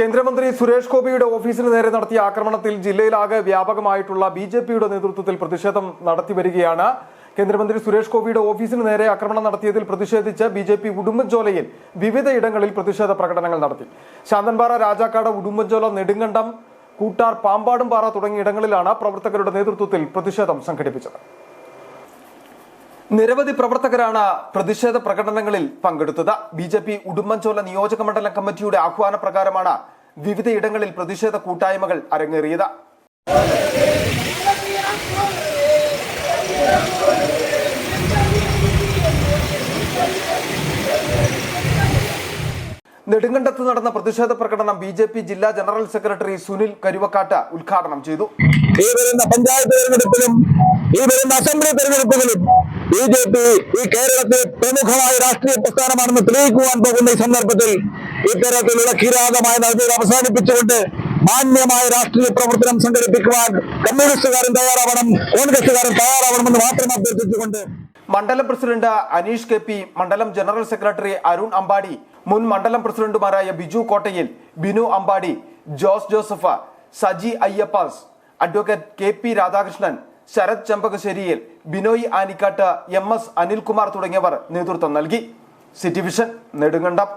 കേന്ദ്രമന്ത്രി സുരേഷ് ഗോപിയുടെ ഓഫീസിന് നേരെ നടത്തിയ ആക്രമണത്തിൽ ജില്ലയിലാകെ വ്യാപകമായിട്ടുള്ള ബി ജെ പിയുടെ നേതൃത്വത്തിൽ പ്രതിഷേധം നടത്തി വരികയാണ്. കേന്ദ്രമന്ത്രി സുരേഷ് ഗോപിയുടെ ഓഫീസിന് നേരെ ആക്രമണം നടത്തിയതിൽ പ്രതിഷേധിച്ച് ബി ജെ പി ഉടുമ്പൻചോലയിൽ വിവിധയിടങ്ങളിൽ പ്രതിഷേധ പ്രകടനങ്ങൾ നടത്തി. ശാന്തൻപാറ രാജാക്കാട് ഉടുമ്പൻചോല നെടുങ്കണ്ടം കൂട്ടാർ പാമ്പാടുംപാറ തുടങ്ങിയ ഇടങ്ങളിലാണ് പ്രവർത്തകരുടെ നേതൃത്വത്തിൽ പ്രതിഷേധം സംഘടിപ്പിച്ചത്. നിരവധി പ്രവർത്തകരാണ് പ്രതിഷേധ പ്രകടനങ്ങളിൽ പങ്കെടുത്തത്. ബി ജെ പി ഉടുമ്പൻചോല നിയോജക മണ്ഡലം കമ്മിറ്റിയുടെ ആഹ്വാന പ്രകാരമാണ് വിവിധയിടങ്ങളിൽ പ്രതിഷേധ കൂട്ടായ്മകൾ അരങ്ങേറിയത്. നെടുങ്കണ്ടത്ത് നടന്ന പ്രതിഷേധ പ്രകടനം ബി ജെ പി ജില്ലാ ജനറൽ സെക്രട്ടറി സുനിൽ കരുവക്കാട്ട് ഉദ്ഘാടനം ചെയ്തു. ഈ വരുന്ന പഞ്ചായത്ത് തെരഞ്ഞെടുപ്പിലും ഈ വരുന്ന അസംബ്ലി തെരഞ്ഞെടുപ്പുകളിലും ബി ജെ പി ഈ കേരളത്തിലെ പ്രമുഖമായ രാഷ്ട്രീയ പ്രസ്ഥാനമാണെന്ന് തെളിയിക്കുവാൻ പോകുന്ന ഈ സന്ദർഭത്തിൽ ഇത്തരത്തിലുള്ള കിരാതമായ നടപടികൾ അവസാനിപ്പിച്ചുകൊണ്ട് മാന്യമായ രാഷ്ട്രീയ പ്രവർത്തനം സംഘടിപ്പിക്കുവാൻ കമ്മ്യൂണിസ്റ്റുകാരും തയ്യാറാവണം കോൺഗ്രസുകാരും തയ്യാറാവണമെന്ന് മാത്രം അഭ്യർത്ഥിച്ചുകൊണ്ട് മണ്ഡലം പ്രസിഡന്റ് അനീഷ് കെ പി മണ്ഡലം ജനറൽ സെക്രട്ടറി അരുൺ അമ്പാടി മുൻ മണ്ഡലം പ്രസിഡന്റുമാരായ Biju Kottayil Binu Ambadi Jose Joseph Saji Ayyappas advocate K P Radhakrishnan Sarath Chembakasseriyil Binoy Anikkattu M S Anilkumar തുടങ്ങിയവർ നേതൃത്വം നൽകി. City vision Nedumkandam.